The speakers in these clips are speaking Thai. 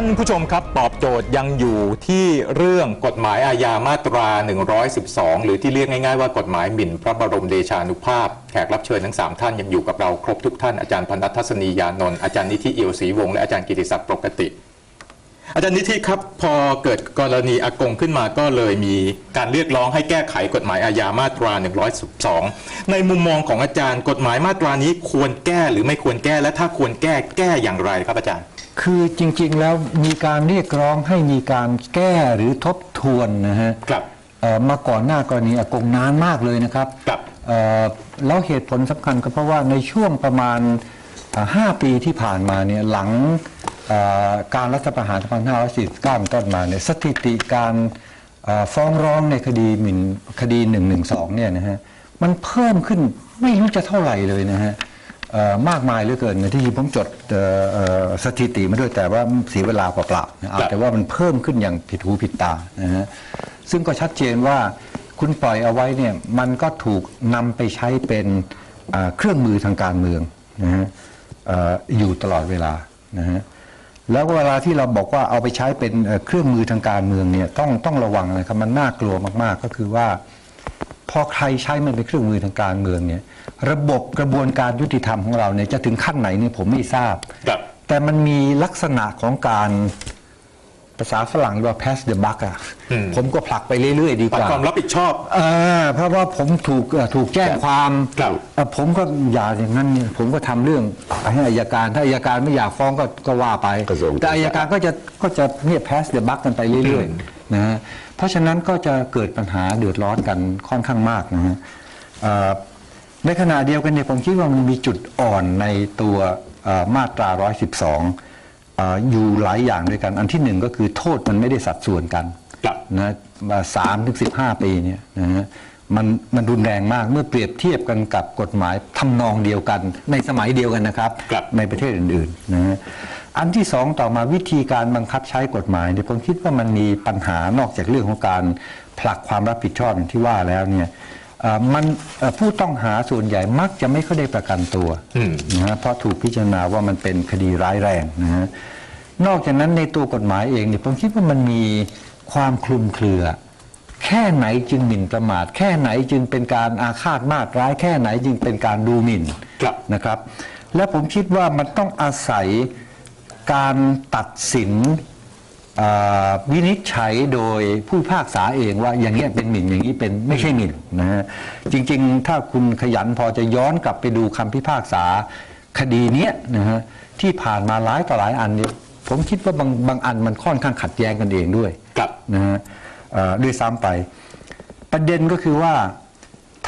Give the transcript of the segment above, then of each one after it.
านผู้ชมครับตอบโจทย์ยังอยู่ที่เรื่องกฎหมายอาญามาตรา 112 หรือที่เรียกง่ายๆว่ากฎหมายหมิ่นพระบรมเดชานุภาพ แขกรับเชิญทั้ง 3 ท่านยังอยู่กับเราครบทุกท่านอาจารย์พนัททัศนียานนท์อาจารย์นิธิเอี่ยวศรีวงศ์และอาจารย์กิติศักดิ์ปกติ อาจารย์นิธิครับพอเกิดกรณีอากงขึ้นมาก็เลยมีการเรียกร้องให้แก้ไขกฎหมายอาญามาตรา 112 ในมุมมองของอาจารย์ กฎหมายมาตรานี้ควรแก้หรือไม่ควรแก้และถ้าควรแก้แก้อย่างไรครับอาจารย์ คือจริงๆแล้วมีการเรียกร้องให้มีการแก้หรือทบทวนนะฮะครับเอ่อมาก่อนหน้ากรณีอากงนานมากเลยนะครับครับเอ่อแล้วเหตุผลสำคัญก็เพราะว่าในช่วงประมาณเอ่อ5ปีที่ผ่านมาเนี่ยหลังเอ่อการรัฐประหาร2549เป็นต้นมาเนี่ยสถิติการเอ่อฟ้องร้องในคดีหมิ่นคดี 112เนี่ยนะฮะมันเพิ่มขึ้นไม่รู้จะเท่าไหร่เลยนะฮะเอ่อ มากมายเหลือเกินนะที่จริงผมจดเอ่อเอ่อสถิติมาด้วยแต่ว่าเสียเวลาเปล่าๆนะเอาแต่ว่ามันเพิ่มขึ้นอย่างผิดหูผิดตานะฮะซึ่งก็ชัดเจนว่าคุณปล่อยเอาไว้เนี่ยมันก็ถูกนำไปใช้เป็นเอ่อเครื่องมือทางการเมืองนะฮะเอ่ออยู่ตลอดเวลานะฮะแล้วเวลาที่เราบอกว่าเอาไปใช้เป็นเอ่อเครื่องมือทางการเมืองเนี่ยต้องต้องระวังนะครับมันน่ากลัวมากๆก็คือว่า พอใครใช้มันเป็นเครื่องมือทางการเมืองเนี่ยระบบกระบวนการยุติธรรมของเราเนี่ยจะถึงขั้นไหนเนี่ยผมไม่ทราบ ครับแต่มันมีลักษณะของการภาษาฝรั่งเรียกว่า pass the buck อะอืมผมก็ผลักไปเรื่อยๆ ดีปักดว่า ความรับผิดชอบ เออเพราะว่าผมถูกเอ่อถูกแจ้งความครับเอ่อผมก็อย่าอย่างนั้นเนี่ยผมก็ทำเรื่องไปให้อายการ ถ้าอายการไม่อยากฟ้องก็ก็ว่าไป กระทรวง แต่อายการก็จะก็จะเนี่ย pass the buck กันไปเรื่อยๆนะฮะ เพราะฉะนั้นก็จะเกิดปัญหาเดือดร้อนกันค่อนข้างมากนะฮะเอ่อในขณะเดียวกันเนี่ยผมคิดว่ามันมีจุดอ่อนในตัวเอ่อมาตรา 112เอ่ออยู่หลายอย่างด้วยกัน อันที่หนึ่งก็คือโทษมันไม่ได้สัดส่วนกันครับนะสามถึงสิบห้าปีเนี่ยนะฮะมันมันรุนแรงมากเมื่อเปรียบเทียบกันกับกฎหมายทำนองเดียวกัน ในสมัยเดียวกันนะครับครับในประเทศอื่นๆนะฮะ อันที่สองต่อมาวิธีการบังคับใช้กฎหมายเนี่ยผมคิดว่ามันมีปัญหานอกจากเรื่องของการผลักความรับผิดชอบอย่างที่ว่าแล้วเนี่ยเอ่อมันเอ่อผู้ต้องหาส่วนใหญ่มักจะไม่ค่อยได้ประกันตัวอืมนะฮะเพราะถูกพิจารณาว่ามันเป็นคดีร้ายแรงนะฮะนอกจากนั้นในตัวกฎหมายเองเนี่ยผมคิดว่ามันมีความคลุมเครือ แค่ไหนจึงหมิ่นประมาท แค่ไหนจึงเป็นการอาฆาตมาตร้าย แค่ไหนจึงเป็นการดูหมิ่นครับนะครับ และผมคิดว่ามันต้องอาศัย การตัดสินเอ่อวินิจฉัยโดยผู้พิพากษาเองว่าอย่างเงี้ยเป็นหมิ่นอย่างนี้เป็นไม่ใช่หมิ่นนะฮะจริงๆ ถ้าคุณขยันพอจะย้อนกลับไปดูคำพิพากษาคดีเนี้ยนะฮะที่ผ่านมาหลายต่อหลายอันเนี่ยผมคิดว่าบางบางอันมันค่อนข้างขัดแย้งกันเองด้วยครับนะฮะเอ่อด้วยซ้ำไป ประเด็นก็คือว่า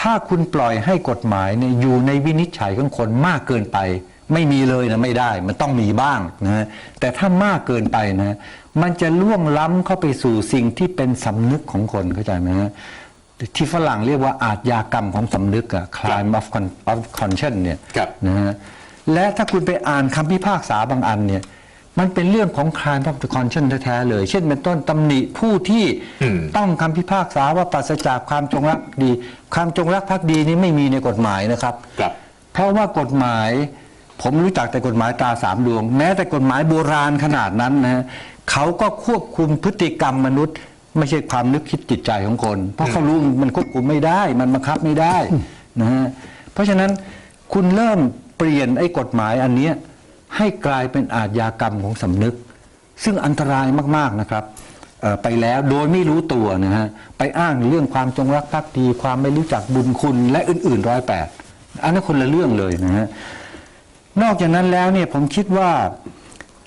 ถ้าคุณปล่อยให้กฎหมายเนี่ยอยู่ในวินิจฉัยของคนมากเกินไป ไม่มีเลยนะไม่ได้ มันต้องมีบ้างนะฮะแต่ถ้ามากเกินไปนะ มันจะล่วงล้ำเข้าไปสู่สิ่งที่เป็นสำนึกของคนเข้าใจไหมฮะที่ฝรั่งเรียกว่าอาทยากรรมของสำนึกอะ crime of con- of conscience เนี่ยครับนะฮะและถ้าคุณไปอ่านคำพิพากษาบางอันเนี่ยมันเป็นเรื่องของ crime of conscience แท้ๆเลย เช่นเป็นต้นตำหนิผู้ที่อืมต้องคำพิพากษาว่าปราศจากความจงรักภักดี ความจงรักภักดีนี้ไม่มีในกฎหมายนะครับครับเพราะว่ากฎหมาย ผมรู้จักแต่กฎหมายตราสามดวง แม้แต่กฎหมายโบราณขนาดนั้นนะฮะเขาก็ควบคุมพฤติกรรมมนุษย์ ไม่ใช่ความนึกคิดจิตใจของคน เพราะเขารู้มันควบคุมไม่ได้ มันบังคับไม่ได้นะฮะเพราะฉะนั้นคุณเริ่มเปลี่ยนไอ้กฎหมายอันเนี้ยให้กลายเป็นอาชญากรรมของสำนึก ซึ่งอันตรายมากๆนะครับไปแล้วโดยไม่รู้ตัวนะฮะไปอ้างเรื่องความจงรักภักดีความไม่รู้จักบุญคุณและอื่นๆร้อยแปดอันนั้นคนละเรื่องเลยนะฮะ นอกจากนั้นแล้วเนี่ยผมคิดว่า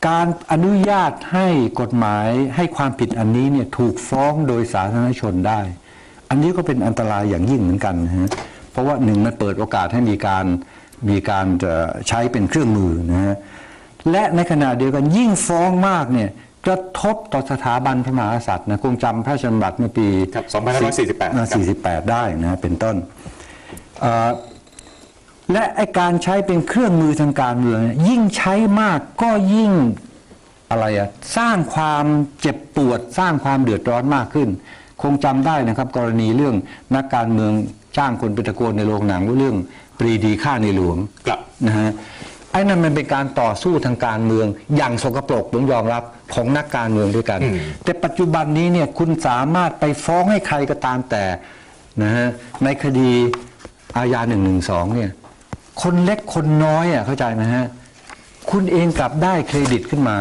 การอนุญาตให้กฎหมายให้ความผิดอันนี้เนี่ยถูกฟ้องโดยสาธารณชนได้ อันนี้ก็เป็นอันตรายอย่างยิ่งเหมือนกันนะฮะเพราะว่าหนึ่งมันเปิดโอกาสให้มีการมีการเอ่อใช้เป็นเครื่องมือนะฮะและในขณะเดียวกันยิ่งฟ้องมากเนี่ยกระทบต่อสถาบันพระมหากษัตริย์นะคงจำพระราชบัญญัติเมื่อปีครับ2548อ่า48 ได้นะเป็นต้นเอ่อ และไอการใช้เป็นเครื่องมือทางการเมืองเนี่ยยิ่งใช้มากก็ยิ่งอะไรอะสร้างความเจ็บปวด สร้างความเดือดร้อนมากขึ้น คงจำได้นะครับ กรณีเรื่องนักการเมืองจ้างคนไปตะโกนในโรงหนังว่าเรื่องปรีดีฆ่าในหลวงครับนะฮะไอ้นั่นมันเป็นการต่อสู้ทางการเมือง อย่างสกปรกผมยอมรับของนักการเมืองด้วยกันอืมแต่ปัจจุบันนี้เนี่ยคุณสามารถไปฟ้องให้ใครก็ตามแต่นะฮะในคดีอาญา1นึเนี่ย คนเล็กคนน้อยอะเข้าใจไหมฮะคุณเองกลับได้เครดิตขึ้นมา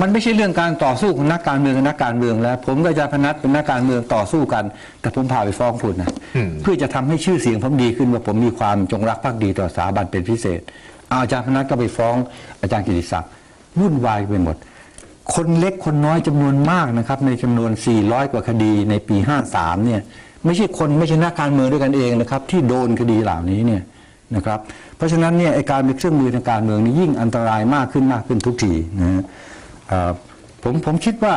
มันไม่ใช่เรื่องการต่อสู้ของนักการเมืองกับนักการเมืองแล้ว ผมกับอาจารย์พนัทเป็นนักการเมืองต่อสู้กัน แต่ผมพาไปฟ้องคุณนะอืมเพื่อจะทำให้ชื่อเสียงผมดีขึ้นว่าผมมีความจงรักภักดีต่อสถาบันเป็นพิเศษเอาอาจารย์พนัทก็ไปฟ้อง อาจารย์กิติศักดิ์วุ่นวายไปหมด คนเล็กคนน้อยจำนวนมากนะครับ ในจำนวน 400 กว่าคดีในปี 53 เนี่ย ไม่ใช่คนไม่ใช่นักการเมืองด้วยกันเองนะครับ ที่โดนคดีเหล่านี้เนี่ย นะครับ เพราะฉะนั้นเนี่ยไอการเป็นเครื่องมือทางการเมืองนี่ยิ่งอันตรายมากขึ้นมากขึ้นทุกทีนะฮะเอ่อผมผมคิดว่า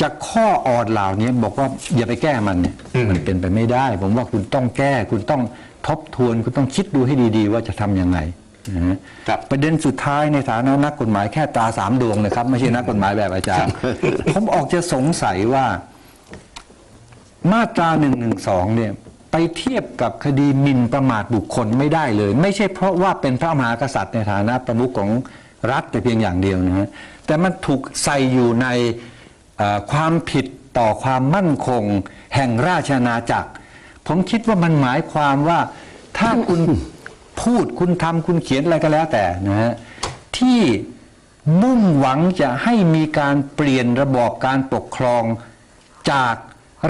จากข้ออ่อนเหล่านี้บอกว่าอย่าไปแก้มันเนี่ยอืมมันเป็นไปไม่ได้ ผมว่าคุณต้องแก้ คุณต้องทบทวน คุณต้องคิดดูให้ดีๆ ว่าจะทำยังไงนะฮะครับประเด็นสุดท้ายในฐานะนักกฎหมายแค่ตราสามดวงนะครับ ไม่ใช่นักกฎหมายแบบอาจารย์ ผมออกจะสงสัยว่า มาตรา1นึเนี่ย ไปเทียบกับคดีหมิ่นประมาทบุคคลไม่ได้เลย ไม่ใช่เพราะว่าเป็นพระมหากษัตริย์ในฐานะประมุขของรัฐแต่เพียงอย่างเดียวนะฮะแต่มันถูกใส่อยู่ในความผิดต่อความมั่นคง แห่งราชอาณาจักร ผมคิดว่ามันหมายความว่าถ้าคุณพูดคุณทำคุณเขียนอะไรก็แล้วแต่นะฮะที่มุ่งหวังจะให้มีการเปลี่ยนระบอบการปกครองจาก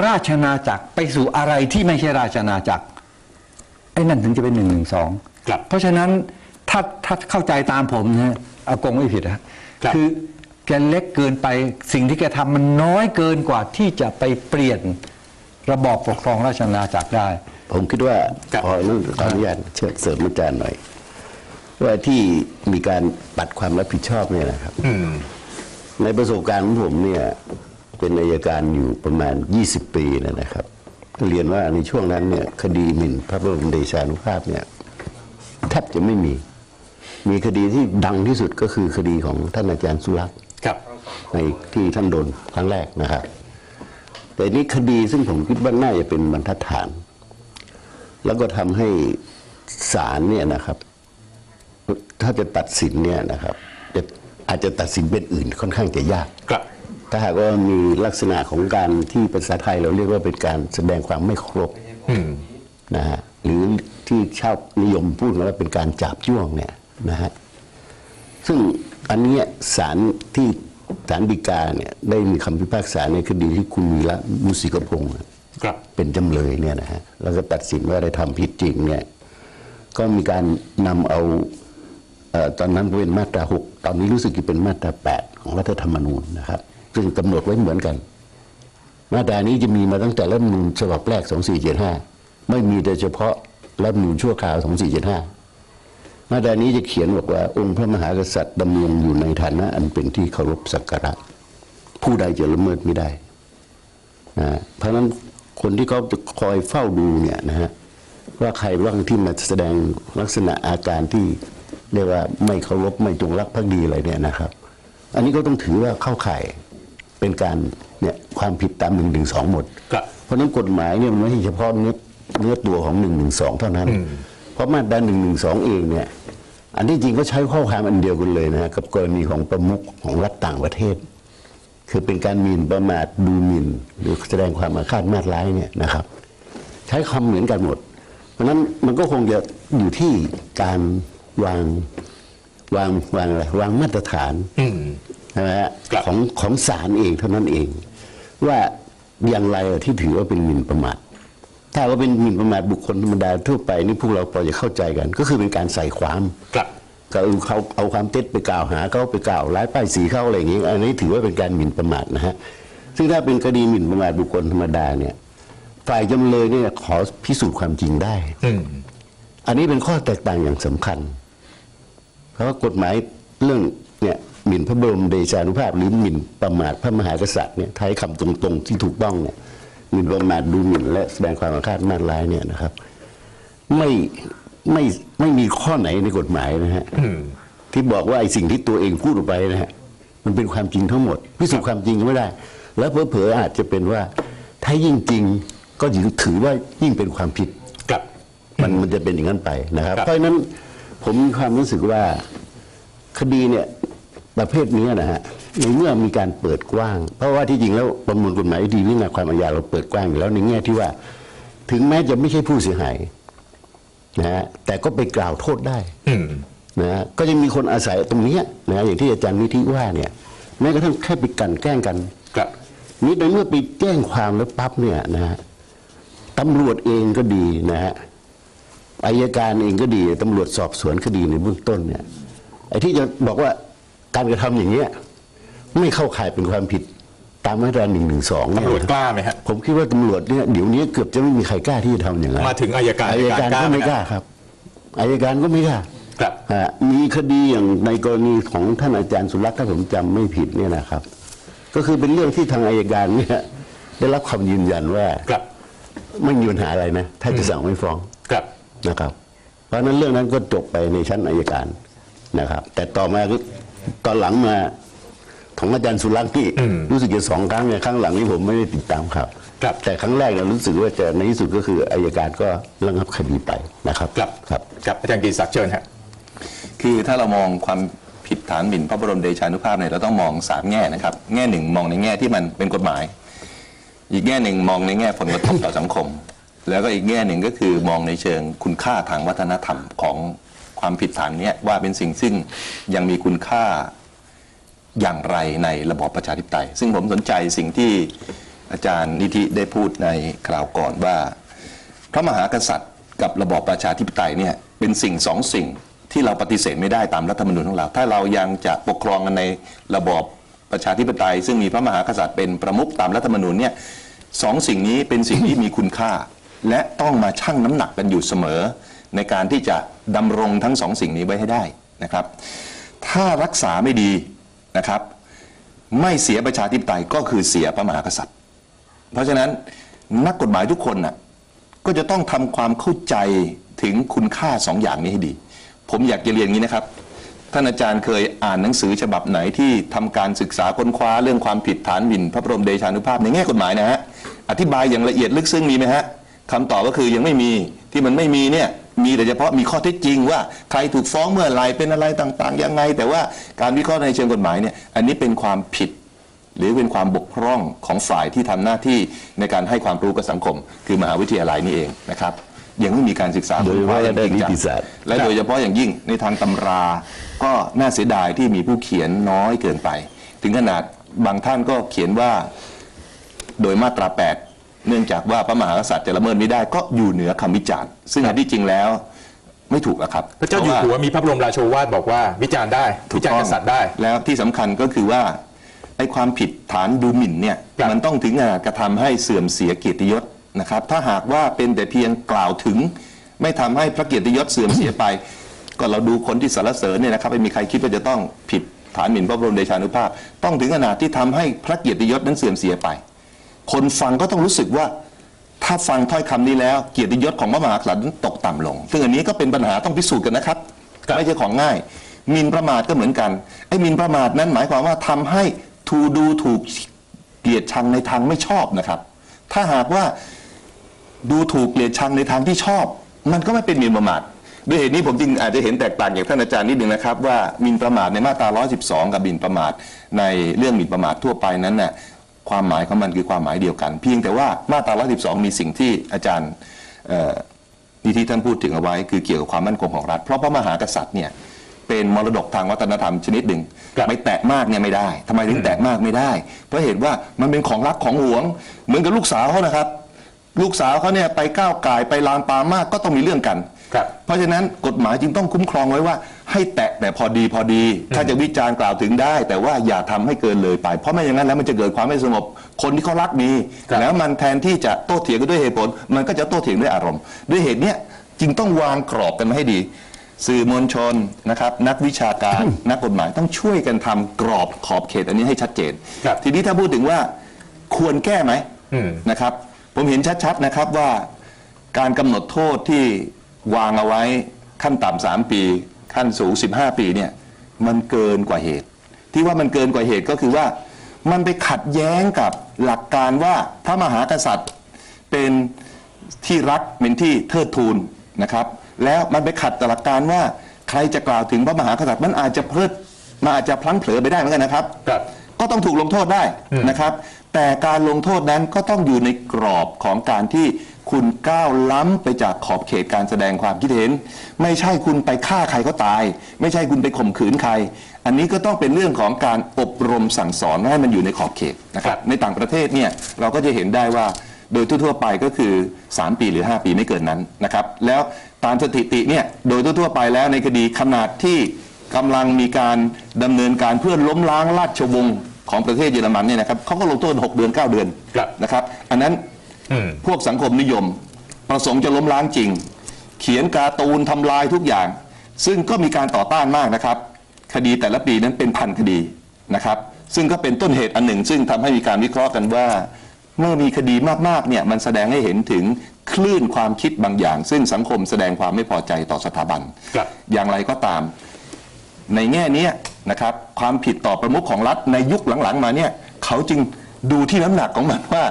ราชอาณาจักรไปสู่อะไรที่ไม่ใช่ราชอาณาจักรไอ้นั่นถึงจะเป็นหนึ่งหนึ่งสองครับเพราะฉะนั้นถ้าถ้าเข้าใจตามผมนะฮะอากงไม่ผิดนะครับอแกเล็กเกินไปสิ่งที่แกทำมันน้อยเกินกว่าที่จะไปเปลี่ยนระบอบปกครองราชอาณาจักรได้ ผมคิดว่าครับขออนุขออนุญาตเชิญเสริมอาจารย์หน่อย ว่าที่มีการปัดความรับผิดชอบเนี่ยนะครับอืมในประสบการณ์ของผมเนี่ย เป็นอัยการอยู่ประมาณ 20 ปีนะนะครับ เรียนว่าในช่วงนั้นเนี่ยคดีหมิ่นพระบรมเดชานุภาพเนี่ยแทบจะไม่มี มีคดีที่ดังที่สุดก็คือคดีของท่านอาจารย์สุรักษ์ครับในที่ท่านโดนครั้งแรกนะครับ แต่นี่คดีซึ่งผมคิดว่าน่าจะเป็นบรรทัดฐาน แล้วก็ทำให้ศาลเนี่ยนะครับ ถ้าจะตัดสินเนี่ยนะครับจะอาจจะตัดสินเป็นอื่นค่อนข้างจะยากครับ ถ้าหากว่ามีลักษณะของการที่ภาษาไทยเราเรียกว่าเป็นการแสดงความไม่เคารพอืมนะฮะหรือที่ชาวนิยมพูดกันว่าเป็นการจับจ้วงเนี่ยนะฮะซึ่งอันเนี้ยศาลที่ศาลฎีกาเนี่ยได้มีคำพิพากษาในคดีที่คุณวีระมุสิกพงศ์ครับเป็นจำเลยเนี่ยนะฮะแล้วก็ตัดสินว่าได้ทำผิดจริงเนี่ยก็มีการนำเอาเออตอนนั้นเป็นมาตราหกตอนนี้รู้สึกจะเป็นมาตราแปดของรัฐธรรมนูญนะครับ ซึ่งกำหนดไว้เหมือนกัน มาตรานี้จะมีมาตั้งแต่รัฐมนูญฉบับแรก 2475 ไม่มีแต่เฉพาะรัฐมนูญชั่วคราว 2475 มาตรานี้จะเขียนบอกว่าองค์พระมหากษัตริย์ดำรงอยู่ในฐานะอันเป็นที่เคารพสักการะผู้ใดจะละเมิดไม่ได้นะฮะเพราะฉะนั้นคนที่เขาจะคอยเฝ้าดูเนี่ยนะฮะว่าใครบ้างที่มาแสดงลักษณะอาการที่เรียกว่าไม่เคารพไม่จงรักภักดีอะไรเนี่ยนะครับ อันนี้ก็ต้องถือว่าเข้าข่าย เป็นการเนี่ยความผิดตามหนึ่งหนึ่งสองหมดครับเพราะฉะนั้นกฎหมายเนี่ยมันไม่ใช่เฉพาะเนื้อเนื้อตัวของหนึ่งหนึ่งสองเท่านั้น เพราะมาตราหนึ่งหนึ่งสองเองเนี่ยอันที่จริงก็ใช้ข้อความอันเดียวกันเลยนะฮะกับกรณีของประมุขของรัฐต่างประเทศ คือเป็นการหมิ่นประมาทดูหมิ่น หรือแสดงความอาฆาตมาตร้ายเนี่ยนะครับ ใช้คำเหมือนกันหมด เพราะฉะนั้นมันก็คงจะอยู่ที่การวางวางวางอะไรวางมาตรฐานอืม นะฮะครับของของศาลเองเท่านั้นเอง ว่าอย่างไรอะที่ถือว่าเป็นหมิ่นประมาทถ้าว่าเป็นหมิ่นประมาทบุคคลธรรมดาทั่วไปนี่พวกเราพอจะเข้าใจกัน ก็คือเป็นการใส่ความครับก็เอาเขาเอาความเท็จไปกล่าวหาเขาไปกล่าวร้ายป้ายสีเขาอะไรอย่างนี้อันนี้ถือว่าเป็นการหมิ่นประมาทนะฮะซึ่งถ้าเป็นคดีหมิ่นประมาทบุคคลธรรมดาเนี่ยฝ่ายจำเลยเนี่ยขอพิสูจน์ความจริงได้อืมอันนี้เป็นข้อแตกต่างอย่างสำคัญ เพราะว่ากฎหมายเรื่องเนี่ย หมิ่นพระบรมเดชานุภาพหรือหมิ่นประมาทพระมหากษัตริย์เนี่ยใช้คำตรงๆที่ถูกต้องเนี่ยหมิ่นประมาทดูหมิ่นและแสดงความอาฆาตมาตร้ายเนี่ยนะครับ ไม่ไม่ไม่มีข้อไหนในกฎหมายนะฮะอืมที่บอกว่าไอ้สิ่งที่ตัวเองพูดออกไปนะฮะมันเป็นความจริงทั้งหมดพิสูจน์ความจริงก็ไม่ได้ แล้วเผลอๆอาจจะเป็นว่าถ้ายิ่งจริงก็ยิ่งถือว่ายิ่งเป็นความผิดครับมันมันจะเป็นอย่างนั้นไปนะครับครับเพราะฉะนั้นผมมีความรู้สึกว่าคดีเนี่ย ประเภทนี้นะฮะในเมื่อมีการเปิดกว้าง เพราะว่าที่จริงแล้วประมวลกฎหมายวิธีวินาความอาญาเราเปิดกว้างอยู่แล้วในแง่ที่ว่า ถึงแม้จะไม่ใช่ผู้เสียหายนะฮะแต่ก็ไปกล่าวโทษได้อืมนะฮะก็ยังมีคนอาศัยตรงเนี้ยนะฮะอย่างที่อาจารย์นิธิว่าเนี่ยแม้กระทั่งแค่ไปกลันแกล้งกันครับนี่ในเมื่อไปแจ้งความแล้วปั๊บเนี่ยนะฮะตำรวจเองก็ดีนะฮะอายการเองก็ดีตำรวจสอบสวนคดีในเบื้องต้นเนี่ยไอ้ที่จะบอกว่า การกระทำอย่างเนี้ยไม่เข้าข่ายเป็นความผิดตามมาตราหนึ่งหนึ่งสองตำรวจกล้าไหมฮะผมคิดว่าตำรวจเนี่ยเดี๋ยวนี้เกือบจะไม่มีใครกล้าที่จะทำอย่างนั้นมาถึงอายการอายการอายการกล้าก็ไหมไม่กล้าครับอายการก็ไม่กล้าครับฮะมีคดีอย่างในกรณีของท่านอาจารย์สุรักษ์ถ้าผมจำไม่ผิดเนี่ยนะครับ ก็คือเป็นเรื่องที่ทางอายการเนี่ยได้รับคำยืนยันว่าครับไม่มีปัญหาอะไรนะ ถ้าจะสั่งไม่ฟ้องครับนะครับ เพราะฉะนั้นเรื่องนั้นก็จบไปในชั้นอายการนะครับ แต่ต่อมาก็ ตอนหลังมาของอาจารย์สุรักษ์ที่อืมรู้สึกจะสองครั้งเนี่ยครั้งหลังนี้ผมไม่ได้ติดตามครับครับแต่ครั้งแรกเรารู้สึกว่าจะในที่สุดก็คืออายการก็ระงับคดีไปนะครับครับครับครับอาจารย์กีศักดิ์เชิญฮะคือถ้าเรามองความผิดฐานหมิ่นพระบรมเดชานุภาพเนี่ยเราต้องมองสามแง่นะครับ แง่หนึ่งมองในแง่ที่มันเป็นกฎหมาย อีกแง่หนึ่งมองในแง่ผลกระทบต่อสังคม แล้วก็อีกแง่หนึ่งก็คือมองในเชิงคุณค่าทางวัฒนธรรมของ ความผิดฐานนี้ว่าเป็นสิ่งซึ่งยังมีคุณค่าอย่างไรในระบอบประชาธิปไตย ซึ่งผมสนใจสิ่งที่อาจารย์นิธิได้พูดในคราวก่อนว่า พระมหากษัตริย์กับระบอบประชาธิปไตยเนี่ยเป็นสิ่งสองสิ่งที่เราปฏิเสธไม่ได้ตามรัฐธรรมนูญของเรา ถ้าเรายังจะปกครองกันในระบอบประชาธิปไตย ซึ่งมีพระมหากษัตริย์เป็นประมุขตามรัฐธรรมนูญเนี่ยสองสิ่งนี้เป็นสิ่งที่มีคุณค่า และต้องมาชั่งน้ำหนักกันอยู่เสมอ ในการที่จะดำรงทั้งสองสิ่งนี้ไว้ให้ได้นะครับ ถ้ารักษาไม่ดีนะครับ ไม่เสียประชาธิปไตยก็คือเสียพระมหากษัตริย์ เพราะฉะนั้นนักกฎหมายทุกคนน่ะก็จะต้องทำความเข้าใจถึงคุณค่าสองอย่างนี้ให้ดี ผมอยากจะเรียนอย่างนี้นะครับ ท่านอาจารย์เคยอ่านหนังสือฉบับไหนที่ทำการศึกษาค้นคว้าเรื่องความผิดฐานหมิ่นพระบรมเดชานุภาพในแง่กฎหมายนะฮะ อธิบายอย่างละเอียดลึกซึ้งมีไหมฮะคำตอบก็คือยังไม่มีที่มันไม่มีเนี่ย มีแต่เฉพาะมีข้อเท็จจริงว่าใครถูกฟ้องเมื่อไหรเป็นอะไรต่างๆยังไง แต่ว่าการวิเคราะห์ในเชิงกฎหมายเนี่ยอันนี้เป็นความผิด หรือเป็นความบกพร่องของฝ่ายที่ทำหน้าที่ในการให้ความรู้กับสังคม คือมหาวิทยาลัยนี่เองนะครับยังไม่มีการศึกษาโดยเฉพาะค้นคว้อย่งจริงจังด้านนิติศาสตร์และโดยเฉพาะอย่างยิ่งในทางตำรา ก็น่าเสียดายที่มีผู้เขียนน้อยเกินไป ถึงขนาดบางท่านก็เขียนว่าโดยมาตรา 8 เนื่องจากว่าพระมหากษัตริย์จะละเมิดไม่ได้ก็อยู่เหนือคำวิจารณ์ ซึ่งอันที่จริงแล้วไม่ถูกอะครับพระเจ้าอยู่หัวมีพระบรมราโชวาทบอกว่าวิจารณ์ได้ถูวิกจารต้ณ์องกษัตริย์ได้ แล้วที่สำคัญก็คือว่าไอ้ความผิดฐานดูหมิ่นเนี่ยครับ มันต้องถึงขนาดกระทำให้เสื่อมเสียเกียรติยศนะครับ ถ้าหากว่าเป็นแต่เพียงกล่าวถึง ไม่ทำให้พระเกียรติยศเสื่อมเสียไป ก็เราดูคนที่สรรเสริญเนี่ยนะครับไม่มีใครคิดว่าจะต้องผิดฐานหมิ่นพระบรมเดชานุภาพ ต้องถึงขนาดที่ทำให้พระเกียรติยศนั้นเสื่อมเสียไป คนฟังก็ต้องรู้สึกว่า ถ้าฟังถ้อยคำนี้แล้ว เกียรติยศของพระมหากษัตริย์นั้นตกต่ำลง ซึ่งอันนี้ก็เป็นปัญหาต้องพิสูจน์กันนะครับครับไม่ใช่ของง่ายหมินประมาทก็เหมือนกันไอ้หมินประมาทนั้นหมายความว่าทำให้ทูดูถูกเกลียดชังในทางไม่ชอบนะครับ ถ้าหากว่าดูถูกเกลียดชังในทางที่ชอบ มันก็ไม่เป็นหมินประมาทด้วยเหตุนี้ผมจึงอาจจะเห็นแตกต่างจากท่านอาจารย์นิดนึงนะครับ ว่าหมินประมาทในมาตรา 112 กับหมินประมาทในเรื่องหมินประมาททั่วไปนั้นน่ะ ความหมายของมันคือความหมายเดียวกัน เพียงแต่ว่ามาตรา112 มีสิ่งที่อาจารย์เอ่อนี่ที่ท่านพูดถึงเอาไว้คือเกี่ยวกับความมั่นคงของรัฐ เพราะพระมหากษัตริย์เนี่ยเป็นมรดกทางวัฒนธรรมชนิดหนึ่งครับไม่แตะมากเนี่ยไม่ได้ทำไมถึงแตะมากไม่ได้ เพราะเหตุว่ามันเป็นของรักของหวง เหมือนกับลูกสาวเขานะครับ ลูกสาวเขาเนี่ยไปก้าวก่ายไปลามปามมากก็ต้องมีเรื่องกัน ครับ เพราะฉะนั้นกฎหมายจึงต้องคุ้มครองไว้ว่า ให้แตะแต่พอดีพอดี ถ้าจะวิจารณ์กล่าวถึงได้ แต่ว่าอย่าทำให้เกินเลยไป เพราะไม่อย่างนั้นแล้วมันจะเกิดความไม่สงบ คนที่เขารักมี ครับ แล้วมันแทนที่จะโต้เถียงกันด้วยเหตุผล มันก็จะโต้เถียงด้วยอารมณ์ ด้วยเหตุเนี้ยจึงต้องวางกรอบกันมาให้ดี สื่อมวลชนนะครับนักวิชาการ นักกฎหมายต้องช่วยกันทำกรอบขอบเขตอันนี้ให้ชัดเจน ครับ ทีนี้ถ้าพูดถึงว่าควรแก้ไหม อืม นะครับผมเห็นชัดๆนะครับว่าการกำหนดโทษที่ วางเอาไว้ขั้นต่ำสามปี ขั้นสูง 15 ปีเนี่ยมันเกินกว่าเหตุ ที่ว่ามันเกินกว่าเหตุก็คือว่ามันไปขัดแย้งกับหลักการว่าพระมหากษัตริย์เป็นที่รักเป็นที่เทิดทูนนะครับ แล้วมันไปขัดต่อหลักการว่าใครจะกล่าวถึงพระมหากษัตริย์มันอาจจะเพลิดมันอาจจะพลั้งเผลอไปได้เหมือนกันนะครับครับก็ต้องถูกลงโทษได้นะครับ แต่การลงโทษนั้นก็ต้องอยู่ในกรอบของการที่ คุณก้าวล้ำไปจากขอบเขตการแสดงความคิดเห็น ไม่ใช่คุณไปฆ่าใครก็ตาย ไม่ใช่คุณไปข่มขืนใคร อันนี้ก็ต้องเป็นเรื่องของการอบรมสั่งสอนให้มันอยู่ในขอบเขตนะครับในต่างประเทศเนี่ยเราก็จะเห็นได้ว่าโดยทั่วๆไปก็คือ 3 ปีหรือ 5 ปีไม่เกินนั้นนะครับแล้วตามสถิติเนี่ยโดยทั่วๆไปแล้วในคดีขนาดที่กำลังมีการดำเนินการเพื่อล้มล้างราชวงศ์ของประเทศเยอรมันเนี่ยนะครับเขาก็ลงโทษ6เดือน 9 เดือนครับนะครับ อันนั้นอืม พวกสังคมนิยม ประสงค์จะล้มล้างจริง เขียนการ์ตูนทำลายทุกอย่าง ซึ่งก็มีการต่อต้านมากนะครับ คดีแต่ละปีนั้นเป็นพันคดีนะครับ ซึ่งก็เป็นต้นเหตุอันหนึ่ง ซึ่งทำให้มีการวิเคราะห์กันว่า เมื่อมีคดีมากๆเนี่ยมันแสดงให้เห็นถึงคลื่นความคิดบางอย่าง ซึ่งสังคมแสดงความไม่พอใจต่อสถาบัน ครับ อย่างไรก็ตาม ในแง่เนี้ยนะครับความผิดต่อประมุขของรัฐในยุคหลังๆ มาเนี่ยเขาจึงดูที่น้ำหนักของมันว่า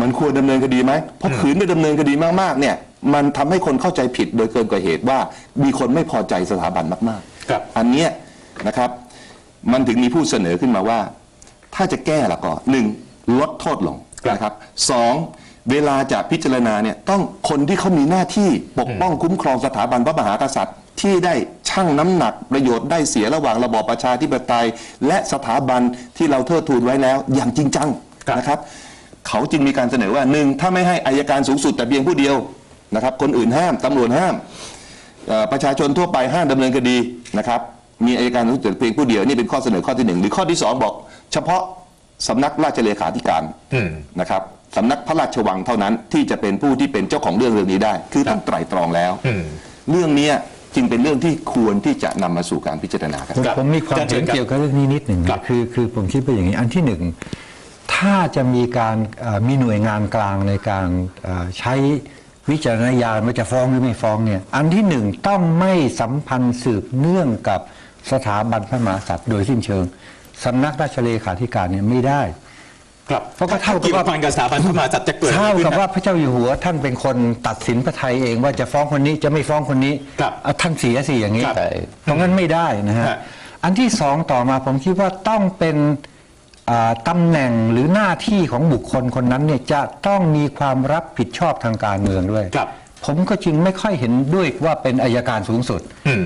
มันควรดำเนินคดีไหมเพราะขืนไปดำเนินคดีมากๆเนี่ย มันทำให้คนเข้าใจผิดโดยเกินกว่าเหตุว่ามีคนไม่พอใจสถาบันมากครับอันเนี้ยนะครับ มันถึงมีผู้เสนอขึ้นมาว่า ถ้าจะแก้ละก็หนึ่งลดโทษลงครับ นะครับสองเวลาจะพิจารณาเนี่ยต้องคนที่เขามีหน้าที่ปกป้องคุ้มครองสถาบันพระมหากษัตริย์ ที่ได้ชั่งน้ำหนักประโยชน์ได้เสียระหว่างระบอบประชาธิปไตย และสถาบันที่เราเทิดทูนไว้แล้วอย่างจริงจังครับ นะครับ เขาจึงมีการเสนอว่าหนึ่งถ้าไม่ให้อายการสูงสุดแต่เพียงผู้เดียวนะครับ คนอื่นห้ามตำรวจห้ามเอ่อประชาชนทั่วไปห้ามดำเนินคดีนะครับ มีอายการสูงสุดเพียงผู้เดียวนี่เป็นข้อเสนอข้อที่หนึ่งหรือข้อที่สองบอก เฉพาะสำนักราชเลขาธิการอืมนะครับสำนักพระราชวังเท่านั้นที่จะเป็นผู้ที่เป็นเจ้าของเรื่องเรื่องนี้ได้ คือต้องไตร่ตรองแล้วอืมเรื่องเนี้ยจึงเป็นเรื่องที่ควรที่จะนำมาสู่การพิจารณากันผมครับผมมีความอาจารย์เชิเห็ญนครับเกี่ยวกับเรื่องนี้นิดหนึ่งครับคือคือผมคิดว่าอย่างนี้อันที่หนึ่ง ถ้าจะมีการเอ่อมีหน่วยงานกลางในการเอ่อใช้วิจารณญาณว่าจะฟ้องหรือไม่ฟ้องเนี่ยอันที่หนึ่งต้องไม่สัมพันธ์สืบเนื่องกับสถาบันพระมหากษัตริย์โดยสิ้นเชิงสำนักราชเลขาธิการเนี่ยไม่ได้ครับเพราะก็เท่ากับเกี่ยวว่าพันกับสถาบันพระมหากษัตริย์จะเกิดอะไรเท่าขึ้นกับนะว่าพระเจ้าอยู่หัว ท่านเป็นคนตัดสินพระไทยเองว่าจะฟ้องคนนี้จะไม่ฟ้องคนนี้ครับเอาท่านเสียสิอย่างนี้ครับใช่ตรงนั้นไม่ได้นะฮะฮะอันที่สองต่อมาผมคิดว่าต้องเป็นอ่า ตำแหน่งหรือหน้าที่ของบุคคลคนนั้นเนี่ยจะต้องมีความรับผิดชอบทางการเมืองด้วย ครับ ผมก็จึงไม่ค่อยเห็นด้วยว่าเป็นอายการสูงสุด อืม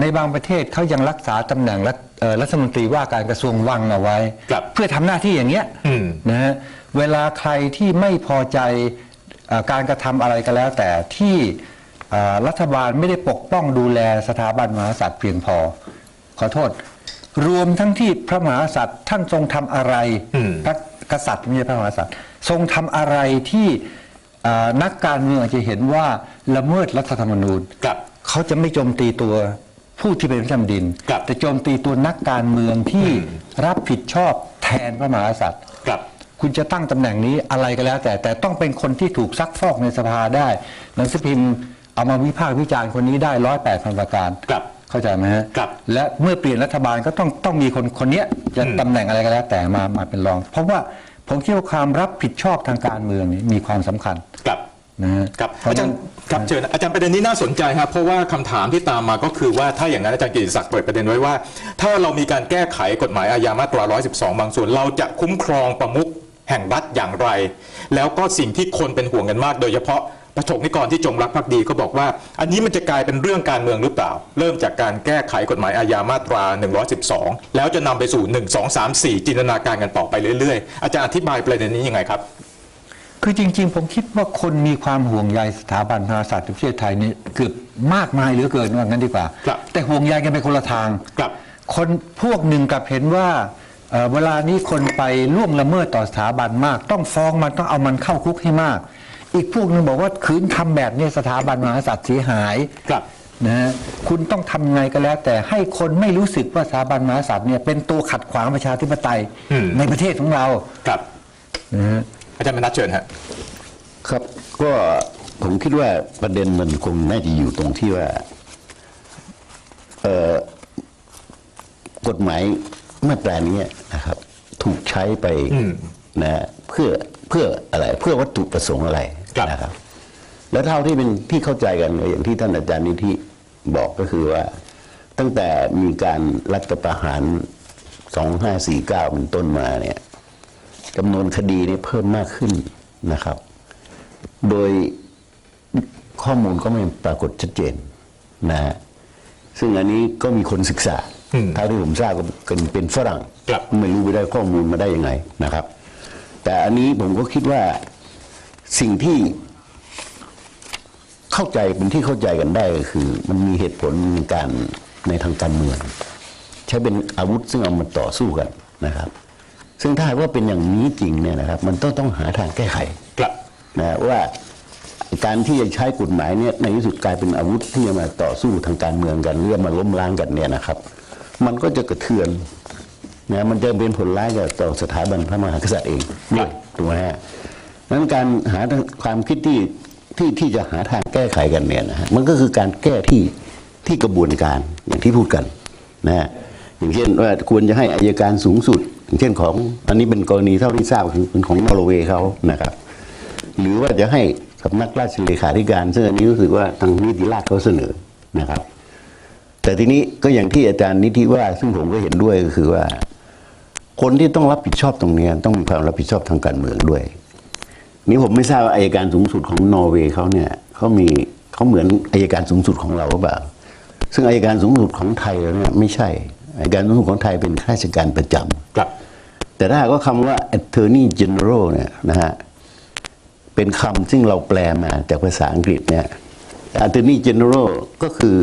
ในบางประเทศเขายังรักษาตำแหน่งรัฐเอ่อรัฐมนตรีว่าการกระทรวงวังเอาไว้ ครับเพื่อทำหน้าที่อย่างเงี้ยอืม นะฮะเวลาใครที่ไม่พอใจเอ่อการกระทำอะไรก็แล้ว แต่ที่เอ่อรัฐบาลไม่ได้ปกป้องดูแลสถาบันมหากษัตริย์เพียงพอ ขอโทษ รวมทั้งที่พระมหากษัตริย์ท่านทรงทำอะไรอืมพระกษัตริย์ไม่ใช่พระมหากษัตริย์ ทรงทำอะไรที่เอ่อนักการเมืองอาจจะเห็นว่าละเมิดรัฐธรรมนูญครับเขาจะไม่โจมตีตัวผู้ที่เป็นพระเจ้าแผ่นดินครับแต่โจมตีตัวนักการเมืองที่รับผิดชอบแทนพระมหากษัตริย์ครับคุณจะตั้งตำแหน่งนี้อะไรก็แล้ว แต่แต่ต้องเป็นคนที่ถูกซักฟอกในสภาได้หนังสือพิมพ์เอามาวิพากษ์วิจารณ์คนนี้ได้ร้อยแปดพันประการครับ เข้าใจไหมฮะครับและเมื่อเปลี่ยนรัฐบาลก็ต้องต้องมีคนคนเนี้ยจะอืมตำแหน่งอะไรก็แล้วแต่มามาเป็นรอง เพราะว่าผมคิดว่าความรับผิดชอบทางการเมืองนี่มีความสำคัญครับนะฮะครับเพราะอาจารฉะย์นั้นครับเชิญอาจารย์ประเด็นนี้น่าสนใจครับเพราะว่าคำถามที่ตามมาก็คือว่าถ้าอย่างนั้นอาจารย์กิติศักดิ์เปิดประเด็นไว้ว่า ถ้าเรามีการแก้ไขกฎหมายอาญามาตรา 112 บางส่วน เราจะคุ้มครองประมุขแห่งรัฐอย่างไร แล้วก็สิ่งที่คนเป็นห่วงกันมาก โดยเฉพาะ ประสงนิกรที่จงรักภักดีก็บอกว่า อันนี้มันจะกลายเป็นเรื่องการเมืองหรือเปล่า เริ่มจากการแก้ไขกฎหมายอาญามาตรา 112 แล้วจะนำไปสู่ 1 2 3 4 จินตนาการกันต่อไปเรื่อยๆ อาจารย์อธิบายประเด็นนี้ยังไงครับ คือจริง ๆ ผมคิดว่าคนมีความห่วงใยสถาบันพระมหากษัตริย์ในประเทศไทยนี่เกือบมากมายเหลือเกินว่างั้นดีกว่าครับแต่ห่วงใยกันไปคนละทางครับคนพวกหนึ่งกลับเห็นว่าเอ่อเวลานี้คนไปล่วงละเมิดต่อสถาบันมาก ต้องฟ้องมันต้องเอามันเข้าคุกให้มาก อีกพวกหนึ่งบอกว่าคืนทำแบบนี้สถาบันมหากษัตริย์เสียหายครับนะฮะคุณต้องทำไงก็แล้ว แต่ให้คนไม่รู้สึกว่าสถาบันมหากษัตริย์เนี่ยเป็นตัวขัดขวางประชาธิปไตยอืมในประเทศของเราครับนะฮะอาจารย์มนัสเชิญฮะครับก็ผมคิดว่าประเด็นมันคงน่าจะอยู่ตรงที่ว่าเอ่อกฎหมายมาตรานี้นะครับ ถูกใช้ไปอืมนะเพื่อเพื่ออะไรเพื่อวัตถุประสงค์อะไร ครับนะครับ แล้วเท่าที่เป็นที่เข้าใจกันอย่างที่ท่านอาจารย์นิธิบอกก็คือว่า ตั้งแต่มีการรัฐประหาร 2549 เป็นต้นมาเนี่ยจำนวนคดีนี้เพิ่มมากขึ้นนะครับ โดยข้อมูลก็ไม่ปรากฏชัดเจนนะฮะซึ่งอันนี้ก็มีคนศึกษาอืมถ้าที่ผมทราบก็เป็นเป็นฝรั่งครับไม่รู้ไปได้ข้อมูลมาได้ยังไงนะครับ แต่อันนี้ผมก็คิดว่า สิ่งที่เข้าใจเป็นที่เข้าใจกันได้ก็คือ มันมีเหตุผลในการในทางการเมืองใช้เป็นอาวุธซึ่งเอามาต่อสู้กันนะครับ ซึ่งถ้าหากว่าเป็นอย่างนี้จริงเนี่ยนะครับ มันต้องต้องหาทางแก้ไขกลับนะว่าการที่จะใช้กฎหมายเนี่ยในที่สุดกลายเป็นอาวุธที่จะมาต่อสู้ทางการเมืองกันหรือมาล้มล้างกันเนี่ยนะครับ มันก็จะกระเทือนนะมันจะเป็นผลร้ายกับต่อสถาบันพระมหากษัตริย์เองด้วยถูกไหมฮะ นั้นการหาความคิดที่ที่ที่จะหาทางแก้ไขกันเนี่ยนะฮะมันก็คือการแก้ที่ที่กระบวนการอย่างที่พูดกันนะฮะอย่างเช่นว่าควรจะให้อายการสูงสุด อย่างเช่นของอันนี้เป็นกรณีเท่าที่ทราบคือเป็นของนอร์เวย์เขานะครับ หรือว่าจะให้สำนักราชเลขาธิการ ซึ่งอันนี้รู้สึกว่าทางนิติราชเขาเสนอนะครับ แต่ทีนี้ก็อย่างที่อาจารย์นิธิว่า ซึ่งผมก็เห็นด้วยก็คือว่า คนที่ต้องรับผิดชอบตรงนี้ต้องมีความรับผิดชอบทางการเมืองด้วย นี่ผมไม่ทราบว่าอายการสูงสุดของนอร์เวย์เขาเนี่ยเขามีเขาเหมือนอายการสูงสุดของเราหรือเปล่า ซึ่งอายการสูงสุดของไทยเราเนี่ยไม่ใช่อายการสูงสุดของไทยเป็นข้าราชการประจำกลับ แต่ถ้าหากว่าคำว่า attorney general เนี่ยนะฮะเป็นคำซึ่งเราแปลมาจากภาษาอังกฤษเนี่ย attorney general ก็คือ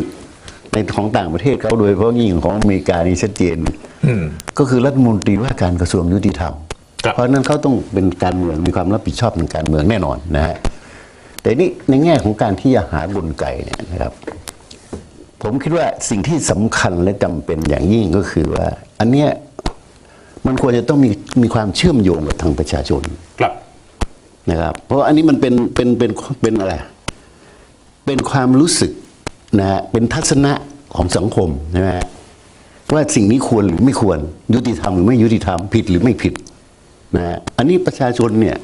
ในของต่างประเทศเขาโดยเฉพาะยิ่งของอเมริกานี่ชัดเจนอืมก็คือรัฐมนตรีว่าการกระทรวงยุติธรรมครับ เพราะฉะนั้นเขาต้องเป็นการเมืองมีความรับผิดชอบทางการเมืองแน่นอนนะฮะแต่นี่ในแง่ของการที่จะหากลไกเนี่ยนะครับ ผมคิดว่าสิ่งที่สำคัญและจำเป็นอย่างยิ่งก็คือว่า อันเนี้ยมันควรจะต้องมีมีความเชื่อมโยงกับทางประชาชนกลับนะครับ เพราะอันนี้มันเป็นเป็นเป็นเป็นอะไร เป็นความรู้สึกนะฮะเป็นทัศนะของสังคมใช่ไหมฮะว่าสิ่งนี้ควรหรือไม่ควร ยุติธรรมหรือไม่ยุติธรรมผิดหรือไม่ผิด นะฮะอันนี้ประชาชนเนี่ย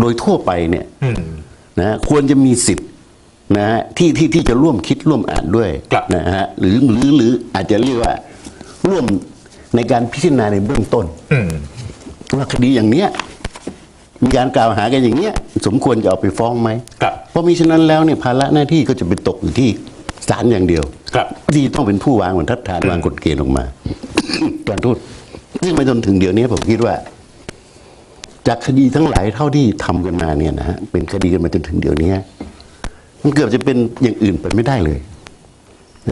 โดยทั่วไปเนี่ยอืมนะฮะควรจะมีสิทธิ์นะฮะที่ที่ที่จะร่วมคิดร่วมอ่านด้วยครับนะฮะหรือหรือหรืออาจจะเรียกว่าร่วมในการพิจารณาในเบื้องต้นอืมว่าคดีอย่างเนี้ยมีการกล่าวหากันอย่างเนี้ย สมควรจะเอาไปฟ้องไหมครับเพราะมิฉะนั้นแล้วเนี่ยภาระหน้าที่ก็จะไปตกอยู่ที่ศาลอย่างเดียวครับที่ต้องเป็นผู้วางบรรทัดฐานวางกฎเกณฑ์ออกมาการทูตซึ่งไปจนถึงเดี๋ยวนี้ผมคิดว่า จากคดีทั้งหลายเท่าที่ทำกันมาเนี่ยนะฮะเป็นคดีกันมาจนถึงเดี๋ยวนี้มันเกือบจะเป็นอย่างอื่นไปไม่ได้เลย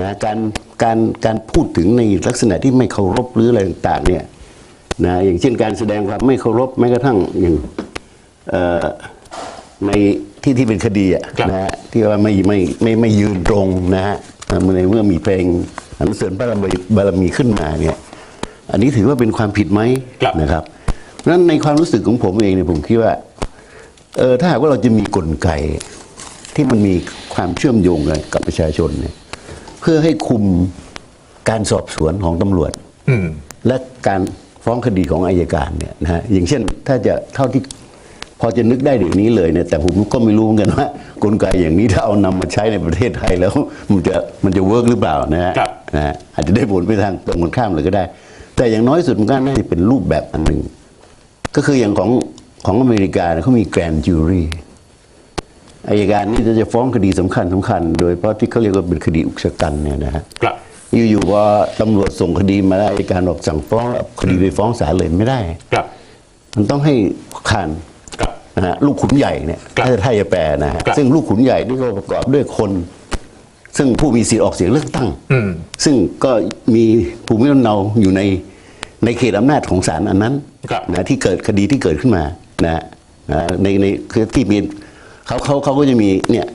นะการการการพูดถึงในลักษณะที่ไม่เคารพหรืออะไรต่างๆเนี่ยนะอย่างเช่นการแสดงความไม่เคารพแม้กระทั่งอย่างเอ่อในที่ที่เป็นคดีอะครับนะฮะที่ว่าไม่ไม่ไม่ไม่ยืนตรงนะฮะเอ่อเมื่อในเมื่อมีเพลงสรรเสริญพระบารมีบารมีขึ้นมาเนี่ย อันนี้ถือว่าเป็นความผิดไหมครับนะครับเพราะฉะ นั้นในความรู้สึกของผมเองเนี่ยผมคิดว่าเออถ้าหากว่าเราจะมีกลไกที่มันมีความเชื่อมโยงกันกับประชาชนเนี่ย เพื่อให้คุมการสอบสวนของตำรวจอืมและการฟ้องคดีของอายการเนี่ยนะฮะอย่างเช่น ถ้าจะเท่าที่พอจะนึกได้เดี๋ยวนี้เลยเนี่ยแต่ผมก็ไม่รู้เหมือนกันว่ากลไกอย่างนี้ถ้าเอานำมาใช้ในประเทศไทยแล้ว มันจะมันจะเวิร์กหรือเปล่านะฮะครับนะฮะอาจจะได้ผลไปทางตรงกันข้ามเลยก็ได้ แต่อย่างน้อยสุดมันก็น่าจะเป็นรูปแบบอันหนึ่ง ก็คืออย่างของของอเมริกาเนี่ยเขามีแกรนด์จูรี่อายการนี่จะฟ้องคดีสำคัญสำคัญ โดยเฉพาะที่เขาเรียกว่าเป็นคดีอุกชะกันเนี่ยนะฮะกลับอยู่ๆว่าตำรวจส่งคดีมาแล้วอายการออกสั่งฟ้องแล้วคดีไปฟ้องศาลเลยไม่ได้กลับ มันต้องให้ผ่านกลับนะฮะลูกขุนใหญ่เนี่ยครับถ้าจะถ้าจะแปลนะฮะครับซึ่งลูกขุนใหญ่นี่ก็ประกอบด้วยคน ซึ่งผู้มีสิทธิ์ออกเสียงเลือกตั้งอืมซึ่งก็มีภูมิลำเนาอยู่ใน ในเขตอำนาจของศาลอันนั้นครับนะที่เกิดคดีที่เกิดขึ้นมานะนะในในคือที่มีเขาเขาเขาก็จะมีเนี่ย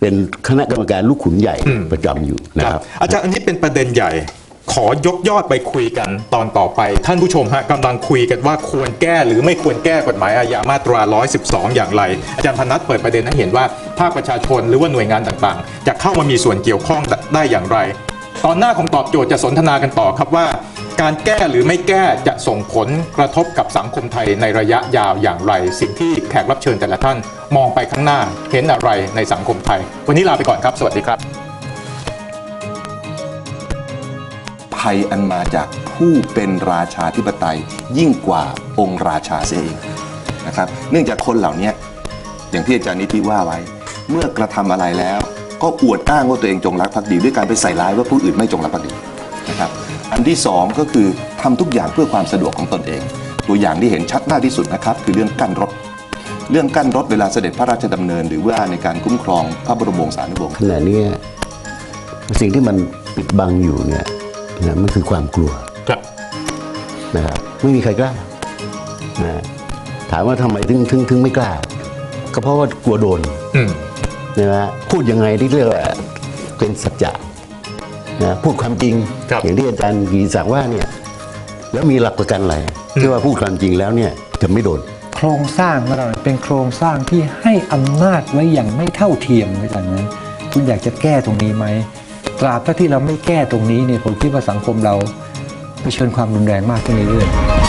เป็นคณะกรรมการลูกขุนใหญ่ประจำอยู่นะครับ อาจารย์อันนี้เป็นประเด็นใหญ่ขอยกยอดไปคุยกันตอนต่อไป ท่านผู้ชมฮะกำลังคุยกันว่าควรแก้หรือไม่ควรแก้กฎหมายอาญามาตรา 112 อย่างไร อาจารย์พนัทเปิดประเด็นให้เห็นว่าภาคประชาชนหรือว่าหน่วยงานต่างๆ จะเข้ามามีส่วนเกี่ยวข้องได้อย่างไร ตอนหน้าของตอบโจทย์จะสนทนากันต่อครับว่า การแก้หรือไม่แก้จะส่งผลกระทบกับสังคมไทยในระยะยาวอย่างไร สิ่งที่แขกรับเชิญแต่ละท่านมองไปข้างหน้าเห็นอะไรในสังคมไทย วันนี้ลาไปก่อนครับ สวัสดีครับภัยอันมาจากผู้เป็นราชาธิปไตย ยิ่งกว่าองค์ราชาเสียเองนะครับ เนื่องจากคนเหล่านี้อย่างที่อาจารย์นิติว่าไว้ เมื่อกระทำอะไรแล้ว ก็อวดอ้างว่าตัวเองจงรักภักดีด้วยการไปใส่ร้ายว่าผู้อื่นไม่จงรักภักดีนะครับ อันที่สองก็คือทำทุกอย่างเพื่อความสะดวกของตนเอง ตัวอย่างที่เห็นชัดมากที่สุดนะครับ คือเรื่องกั้นรถ เรื่องกั้นรถเวลาเสด็จพระราชดำเนิน หรือว่าในการคุ้มครองพระบรมวงศานุวงศ์ขณะเนี้ยสิ่งที่มันปิดบังอยู่เนี่ยนะมันคือความกลัวครับนะครับไม่มีใครกล้านะถามว่าทำไมถึงถึงถึงไม่กล้า ก็เพราะว่ากลัวโดนอืมนะฮะพูดยังไงที่เรียกว่าเป็นสัจจะ นะพูดความจริงครับอย่างที่อาจารย์กีศักดิ์ว่าเนี่ยแล้วมีหลักประกันอะไรที่ว่าพูดความจริงแล้วเนี่ยจะไม่โดน โครงสร้างของเราเป็นโครงสร้างที่ให้อำนาจไว้อย่างไม่เท่าเทียมไว้จากนั้นคุณอยากจะแก้ตรงนี้ไหมตราบเท่าที่เราไม่แก้ตรงนี้เนี่ยผมคิดว่าสังคมเราเผชิญความรุนแรงมากขึ้นเรื่อยๆ